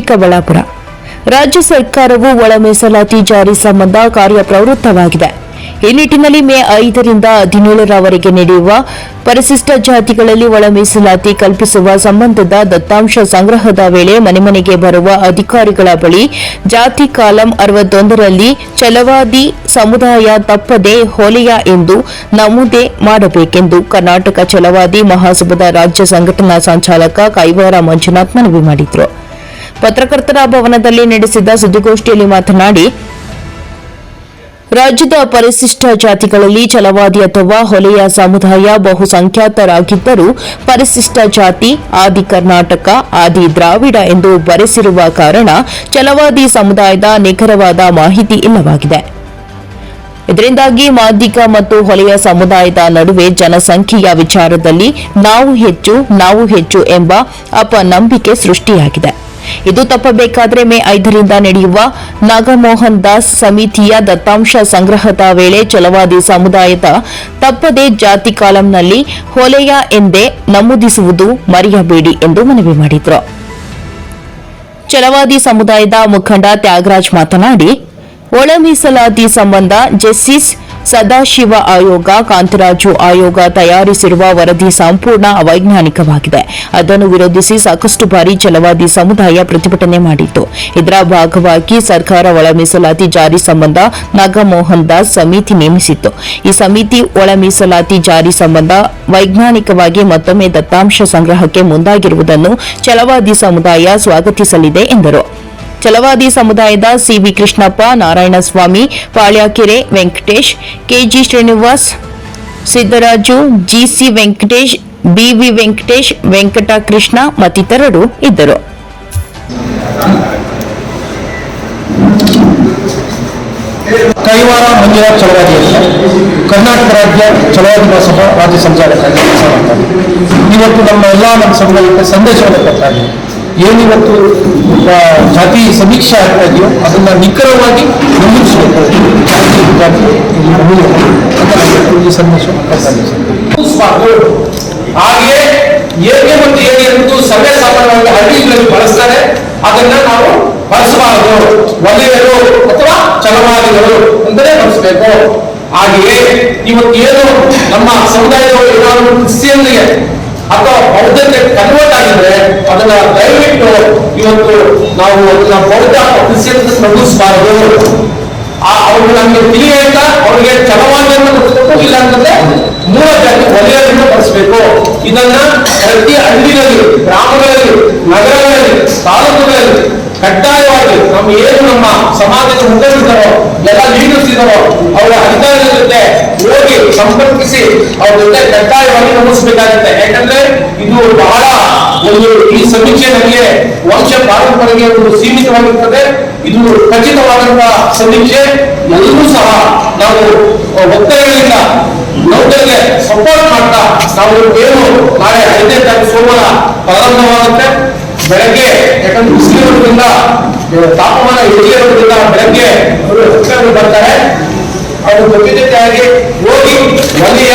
ಚಿಕ್ಕಬಳ್ಳಾಪುರ. ರಾಜ್ಯ ಸರ್ಕಾರವು ಒಳ ಮೀಸಲಾತಿ ಜಾರಿ ಸಂಬಂಧ ಕಾರ್ಯಪ್ರವೃತ್ತವಾಗಿದೆ. ಈ ನಿಟ್ಟಿನಲ್ಲಿ ಮೇ ಐದರಿಂದ ಹದಿನೇಳರವರೆಗೆ ನಡೆಯುವ ಪರಿಶಿಷ್ಟ ಜಾತಿಗಳಲ್ಲಿ ಒಳ ಮೀಸಲಾತಿ ಕಲ್ಪಿಸುವ ಸಂಬಂಧದ ದತ್ತಾಂಶ ಸಂಗ್ರಹದ ವೇಳೆ ಮನೆ ಮನೆಗೆ ಬರುವ ಅಧಿಕಾರಿಗಳ ಬಳಿ ಜಾತಿ ಕಾಲಂ ಅರವತ್ತೊಂದರಲ್ಲಿ ಛಲವಾದಿ ಸಮುದಾಯ ತಪ್ಪದೆ ಹೊಲೆಯ ಎಂದು ನಮೂದೆ ಮಾಡಬೇಕೆಂದು ಕರ್ನಾಟಕ ಛಲವಾದಿ ಮಹಾಸಭಾದ ರಾಜ್ಯ ಸಂಘಟನಾ ಸಂಚಾಲಕ ಕೈವಾರ ಮಂಜುನಾಥ್ ಮನವಿ ಮಾಡಿದರು. ಪತ್ರಕರ್ತರ ಭವನದಲ್ಲಿ ನಡೆಸಿದ ಸುದ್ದಿಗೋಷ್ಠಿಯಲ್ಲಿ ಮಾತನಾಡಿ, ರಾಜ್ಯದ ಪರಿಶಿಷ್ಟ ಜಾತಿಗಳಲ್ಲಿ ಛಲವಾದಿ ಅಥವಾ ಹೊಲೆಯ ಸಮುದಾಯ ಬಹುಸಂಖ್ಯಾತರಾಗಿದ್ದರೂ ಪರಿಶಿಷ್ಟ ಜಾತಿ, ಆದಿ ಕರ್ನಾಟಕ, ಆದಿ ದ್ರಾವಿಡ ಎಂದು ಬರೆಸಿರುವ ಕಾರಣ ಛಲವಾದಿ ಸಮುದಾಯದ ನಿಖರವಾದ ಮಾಹಿತಿ ಇಲ್ಲವಾಗಿದೆ. ಇದರಿಂದಾಗಿ ಮಾದಿಗ ಮತ್ತು ಹೊಲೆಯ ಸಮುದಾಯದ ನಡುವೆ ಜನಸಂಖ್ಯೆಯ ವಿಚಾರದಲ್ಲಿ ನಾವು ಹೆಚ್ಚು ನಾವು ಹೆಚ್ಚು ಎಂಬ ಅಪನಂಬಿಕೆ ಸೃಷ್ಟಿಯಾಗಿದೆ. ಇದು ತಪ್ಪಬೇಕಾದರೆ ಮೇ ಐದರಿಂದ ನಡೆಯುವ ನಾಗಮೋಹನ್ ದಾಸ್ ಸಮಿತಿಯ ದತ್ತಾಂಶ ಸಂಗ್ರಹದ ವೇಳೆ ಛಲವಾದಿ ಸಮುದಾಯದ ತಪ್ಪದೇ ಜಾತಿ ಕಾಲಂನಲ್ಲಿ ಹೊಲೆಯ ಎಂದೇ ನಮೂದಿಸುವುದು ಮರೆಯಬೇಡಿ ಎಂದು ಮನವಿ ಮಾಡಿದರು. ಛಲವಾದಿ ಸಮುದಾಯದ ಮುಖಂಡ ತ್ಯಾಗರಾಜ್ ಮಾತನಾಡಿ ಒಳ ಮೀಸಲಾತಿ ಸಂಬಂಧ ಜಸ್ಟಿಸ್ ಸದಾಶಿವ ಆಯೋಗ, ಕಾಂತರಾಜು ಆಯೋಗ ತಯಾರಿಸಿರುವ ವರದಿ ಸಂಪೂರ್ಣ ಅವೈಜ್ಞಾನಿಕವಾಗಿದೆ. ಅದನ್ನು ವಿರೋಧಿಸಿ ಸಾಕಷ್ಟು ಬಾರಿ ಛಲವಾದಿ ಸಮುದಾಯ ಪ್ರತಿಭಟನೆ ಮಾಡಿತ್ತು. ಇದರ ಭಾಗವಾಗಿ ಸರ್ಕಾರ ಒಳ ಮೀಸಲಾತಿ ಜಾರಿ ಸಂಬಂಧ ನಾಗಮೋಹನ್ ದಾಸ್ ಸಮಿತಿ ನೇಮಿಸಿತ್ತು. ಈ ಸಮಿತಿ ಒಳ ಮೀಸಲಾತಿ ಜಾರಿ ಸಂಬಂಧ ವೈಜ್ಞಾನಿಕವಾಗಿ ಮತ್ತೊಮ್ಮೆ ದತ್ತಾಂಶ ಸಂಗ್ರಹಕ್ಕೆ ಮುಂದಾಗಿರುವುದನ್ನು ಛಲವಾದಿ ಸಮುದಾಯ ಸ್ವಾಗತಿಸಲಿದೆ ಎಂದರು. ಛಲವಾದಿ ಸಮುದಾಯದ CV Krishnappa, Narayanaswamy, Palyakere Venkatesh KG Srinivas, Siddaraju GC Venkatesh BV Venkatesh, Venkatakrishna ಮತ್ತಿತರರು ಇದ್ದರು. ಕೈವಾರ ಮಂಜುನಾಥ್ ಚಲವಾದಿ ಕರ್ನಾಟಕ ರಾಜ್ಯ ಚಲವಾದಿ ಸಭಾ ರಾಜ್ಯ ಕೆಲಸ ಇವತ್ತು ನಮ್ಮ ಎಲ್ಲ ನಮ್ಮ ಸಂದೇಶವನ್ನು ಕೊಡ್ತಾ ಇದ್ದೀವಿ ಏನಿವತ್ತು ಜಾತಿ ಸಮೀಕ್ಷೆ ಆಗ್ತಾ ಇದೆಯೋ ಅದನ್ನ ನಿಖರವಾಗಿ ಗಮನಿಸಬೇಕು. ಈ ಹಾಗೆಯೇ ಮತ್ತು ಏಕೆ ಎಂದು ಸಾಮಾನ್ಯವಾಗಿ ಹಳ್ಳಿಗಳಲ್ಲಿ ಬಳಸ್ತಾರೆ. ಅದನ್ನ ನಾವು ಬಳಸಬಾರದು. ಒಲೆಯರು ಅಥವಾ ಚಲವಾದಿಗಳು ಅಂತಲೇ ಬಳಸಬೇಕು. ಹಾಗೆಯೇ ಇವತ್ತು ಏನು ನಮ್ಮ ಸಮುದಾಯದವರು ಏನಾದರೂ ಕ್ರಿಶ್ಚಿಯನ್ಗೆ ಅಥವಾ ಬೌದ್ಧಕ್ಕೆ ಕನ್ವರ್ಟ್ ಆಗಿದ್ರೆ ಅದನ್ನ ದಯವಿಟ್ಟು ಇವತ್ತು ನಾವು ಅದನ್ನ ಬೌದ್ಧ ಕ್ರಿಶ್ಚಿಯನ್ ನಡೆಸಬಾರದು ಆ ಅವ್ರಿಗೆ ನಮ್ಗೆ ತಿಳಿಯಂತ ಅವ್ರಿಗೆ ಚಲವಾದಿಯನ್ನು ಕೊಡಬೇಕು ಇಲ್ಲ ಅಂತಂದ್ರೆ ಮೂಲ ಜಾತಿ ವಲಯದಿಂದ ಬಳಸಬೇಕು. ಇದನ್ನ ಪ್ರತಿ ಹಳ್ಳಿಗಳಲ್ಲಿ, ಗ್ರಾಮಗಳಲ್ಲಿ, ನಗರಗಳಲ್ಲಿ, ತಾಲೂಕುಗಳಲ್ಲಿ ಕಡ್ಡಾಯವಾಗಿ ನಮ್ಮ ಏನು ನಮ್ಮ ಸಮಾಜದ ಮುಖಂಡರಿದ್ದಾರೋ ಎಲ್ಲ ಲೀಡರ್ಸ್ ಇದ್ದಾರೋ ಅವರ ಅಧಿಕಾರಿಗಳ ಜೊತೆ ಹೋಗಿ ಸಂಪರ್ಕಿಸಿ ಅವ್ರ ಜೊತೆ ಕಡ್ಡಾಯವಾಗಿ ಗಮನಿಸಬೇಕಾಗುತ್ತೆ ಯಾಕಂದ್ರೆ ಇದು ಬಹಳ ಒಂದು ಈ ಸಮೀಕ್ಷೆ ನಮಗೆ ವಂಶ ಪಾರಂಪರೆಗೆ ಒಂದು ಸೀಮಿತವಾಗಿರ್ತದೆ. ಇದು ಖಚಿತವಾದಂತಹ ಸಮೀಕ್ಷೆ. ಎಲ್ಲರೂ ಸಹ ನಾವು ಒತ್ತಡಗಳಿಂದ ನೌಕರಿಗೆ ಸಪೋರ್ಟ್ ಮಾಡ್ತಾ ನಾವು ಏನು ನಾಳೆ ಐದನೇ ತಾರೀಕು ಸೋಮವಾರ ಪ್ರಾರಂಭವಾಗುತ್ತೆ. ಬೆಳಗ್ಗೆ, ಯಾಕಂದ್ರೆ ಬಿಸಿಲಿರೋದ್ರಿಂದ ತಾಪಮಾನ ಹೆಚ್ಚಿರೋದ್ರಿಂದ ಬೆಳಗ್ಗೆ ಅವರು ಬರ್ತಾರೆ. ಅವರು ಜೊತೆ ಹೋಗಿ ವಲಯ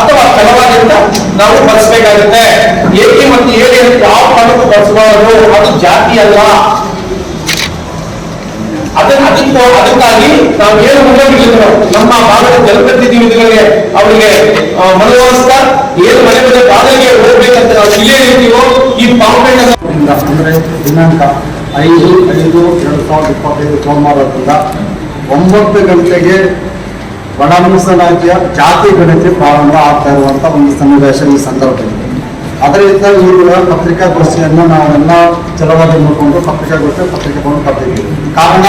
ಅಥವಾ ಕೆಲವಾದ್ರಿಂದ ನಾವು ಬಳಸಬೇಕಾಗುತ್ತೆ ಏಕೆ ಮತ್ತು ಏಳಿ ಅಂತ ಯಾವ ಕಾರಣಕ್ಕೂ ಬಳಸಬಾರದು ಅದು ಜಾತಿ ಅಲ್ಲ ಅದನ್ನ ಅದಕ್ಕೋ ಅದಕ್ಕಾಗಿ ನಾವು ಏನು ಮುಂದೋಗಿದ್ರು ನಮ್ಮ ಭಾಗದ ಜನಪ್ರತಿನಿಧಿಗಳಿಗೆ, ಅವರಿಗೆ ಮನವೊಲಿಸ್ತಾ ಏನು ಮನೆ ಮನೆ ಬಾಗಿಲಿಗೆ ಹೋಗ್ಬೇಕಂತ ನಾವು ಇಲ್ಲೇ ಈ ಪಾಂಪೆಂಡ್ ಅಂದರೆ ದಿನಾಂಕ ಐದು ಐದು, ಎರಡು ಸಾವಿರದ ಇಪ್ಪತ್ತೈದು ಸೋಮವಾರದಿಂದ ಒಂಬತ್ತು ಗಂಟೆಗೆ ಒಳ ಮೀಸಲಾತಿಯ ಜಾತಿ ಗಣತಿ ಪ್ರಾರಂಭ ಆಗ್ತಾ ಇರುವಂತ ಒಂದು ಸನ್ನಿವೇಶ ಈ ಸಂದರ್ಭದಲ್ಲಿ. ಅದರಿಂದ ಇವುಗಳ ಪತ್ರಿಕಾಗೋಷ್ಠಿಯನ್ನು ನಾವೆಲ್ಲ ಚಲವಾದಿ ನೋಡಿಕೊಂಡು ಪತ್ರಿಕಾಗೋಷ್ಠಿ ಪತ್ರಿಕೆಗಳನ್ನು ಕರೆದಿದ್ದೀವಿ ಕಾರಣ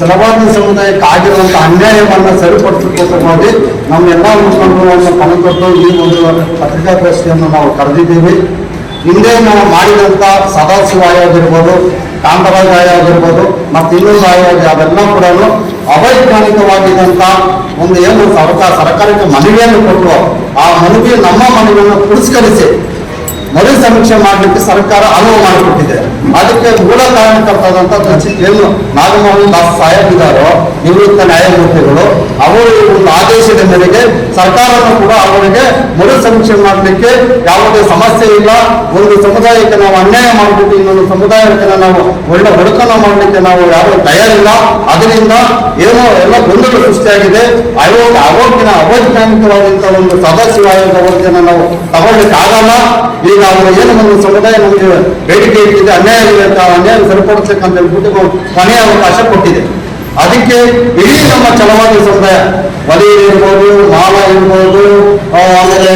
ಚಲವಾದಿ ಸಮುದಾಯಕ್ಕೆ ಆಗಿರುವಂತಹ ಅನ್ಯಾಯವನ್ನು ಮಾಡಿ ನಮ್ಮೆಲ್ಲ ಮುಖಂಡರನ್ನು ಕಣಕೊಟ್ಟು ಈ ಒಂದು ಪತ್ರಿಕಾಗೋಷ್ಠಿಯನ್ನು ನಾವು ಕರೆದಿದ್ದೀವಿ. ಹಿಂದೆ ನಾವು ಮಾಡಿದಂಥ ಸದಾಶಿವಾಯ ಆಗಿರ್ಬೋದು, ಕಾಂತರಾಜ ಆಗಿರ್ಬೋದು ಮತ್ತು ಇನ್ನೊಂದು ಆಯೋಗ ಅವೆಲ್ಲ ಕೂಡ ಅವೈಜ್ಞಾನಿಕವಾಗಿದ್ದಂತ ಒಂದು ಏನು ಸರ್ಕಾರ ಸರ್ಕಾರಕ್ಕೆ ಮನವಿಯನ್ನು ಕೊಟ್ಟು ಆ ಮನವಿ ನಮ್ಮ ಮನವಿಯನ್ನು ಪುರಸ್ಕರಿಸಿ ಮರು ಸಮೀಕ್ಷೆ ಮಾಡಲಿಕ್ಕೆ ಸರ್ಕಾರ ಅನುವು ಮಾಡಿಕೊಟ್ಟಿದೆ. ಅದಕ್ಕೆ ಮೂಲ ಕಾರಣಕರ್ತಾದಂತ ಏನು ನಾಗಮೋಹನ್ ದಾಸ್ ಸಾಹೇಬ್ ಇದ್ದಾರೋ, ನಿವೃತ್ತ ನ್ಯಾಯಮೂರ್ತಿಗಳು ಅವರು ಒಂದು ಆದೇಶದ ಮೇರೆಗೆ ಸರ್ಕಾರವನ್ನು ಕೂಡ ಅವರಿಗೆ ಮರು ಸಮೀಕ್ಷೆ ಮಾಡಲಿಕ್ಕೆ ಯಾವುದೇ ಸಮಸ್ಯೆ ಇಲ್ಲ. ಒಂದು ಸಮುದಾಯಕ್ಕೆ ನಾವು ಅನ್ಯಾಯ ಮಾಡಿಬಿಟ್ಟು ಇನ್ನೊಂದು ಸಮುದಾಯಕ್ಕೆ ನಾವು ಒಳ್ಳೆ ಬದುಕನ್ನ ಮಾಡಲಿಕ್ಕೆ ನಾವು ಯಾರು ತಯಾರಿಲ್ಲ. ಅದರಿಂದ ಏನೋ ಎಲ್ಲ ಗೊಂದಲ ಸೃಷ್ಟಿಯಾಗಿದೆ. ಆಯೋಗ ಆರೋಗ್ಯನ ಅವೈಜ್ಞಾನಿಕವಾದಂತಹ ಒಂದು ಸದಸ್ಯ ಆಯೋಗ ವರದಿಯನ್ನು ನಾವು ತಗೊಳ್ಳಿಕ್ಕೆ ಆಗಲ್ಲ. ಈಗ ಅವರು ಏನು ಒಂದು ಸಮುದಾಯ ನಮಗೆ ಬೇಡಿಕೆ ಇಟ್ಟಿದೆ, ಅನ್ಯಾಯ ಇದೆ ಅನ್ಯಾಯ ಸರಿಪಡಿಸಬೇಕಂತ ಹೇಳ್ಬಿಟ್ಟು ಕೊನೆಯ ಅವಕಾಶ ಕೊಟ್ಟಿದೆ. ಅದಕ್ಕೆ ಇಡೀ ನಮ್ಮ ಚಲವಾದಿ ಸಮುದಾಯ ಮದಿ ಇರ್ಬೋದು ಮಾಲ ಇರ್ಬೋದು ಆಮೇಲೆ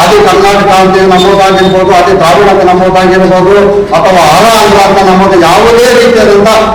ಆದಿ ಕರ್ನಾಟಕ ಅಂತ ನಮೂದಾಗಿರ್ಬೋದು ಆದಿ ದ್ರಾವಿಡ ಅಂತ ನಮೂದಾಗಿರ್ಬೋದು ಅಥವಾ ಆಳ ಅಂತ ನಮ್ಮದು ಯಾವುದೇ ರೀತಿಯಾದಂತಹ